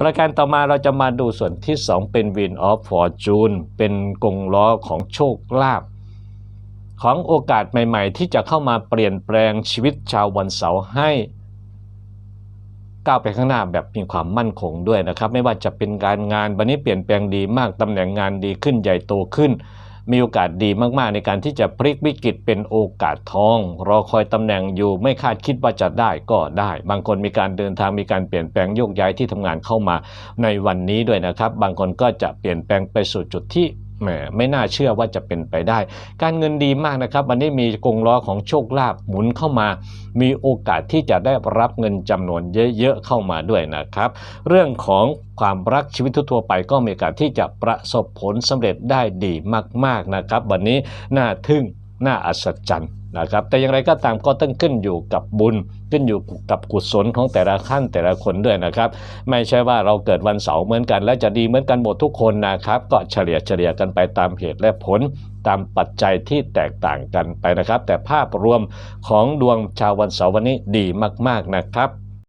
ประการต่อมาเราจะมาดูส่วนที่ 2 เป็น Win of Fortune เป็นกงล้อของโชคลาภของโอกาสใหม่ๆ ที่จะเข้ามาเปลี่ยนแปลงชีวิตชาววันเสาร์ให้ก้าวไปข้างหน้าแบบมีความมั่นคงด้วยนะครับ ไม่ว่าจะเป็นการงานวันนี้เปลี่ยนแปลงดีมากตำแหน่งงานดีขึ้นใหญ่โตขึ้น มีโอกาสดีมากๆ ในการที่จะพลิกวิกฤตเป็นโอกาสทอง รอคอยตำแหน่งอยู่ไม่คาดคิดว่าจะได้ก็ได้ บางคนมีการเดินทางมีการเปลี่ยนแปลงโยกย้ายที่ทำงานเข้ามาในวันนี้ด้วยนะครับ บางคนก็จะเปลี่ยนแปลงไปสู่จุดที่ แหมไม่น่าเชื่อว่าจะเป็นไปได้ การเงินดีมากนะครับ วันนี้มีกงล้อของโชคลาภหมุนเข้ามา มีโอกาสที่จะได้รับเงินจำนวนเยอะๆเข้ามาด้วยนะครับ เรื่องของความรักชีวิตทั่วไปก็มีโอกาสที่จะประสบผลสำเร็จได้ดีมากๆนะครับ วันนี้น่าทึ่ง น่าอัศจรรย์นะครับ แต่อย่างไรก็ตามก็ต้องขึ้นอยู่กับบุญ ขึ้นอยู่กับกุศลของแต่ละขั้นแต่ละคนด้วยนะครับ ไม่ใช่ว่าเราเกิดวันเสาร์เหมือนกัน และจะดีเหมือนกันหมดทุกคนนะครับ ก็เฉลี่ยเฉลี่ยกันไปตามเหตุและผลตามปัจจัยที่แตกต่างกันไปนะครับ แต่ภาพรวมของดวงชาววันเสาร์วันนี้ดีมาก ๆนะครับ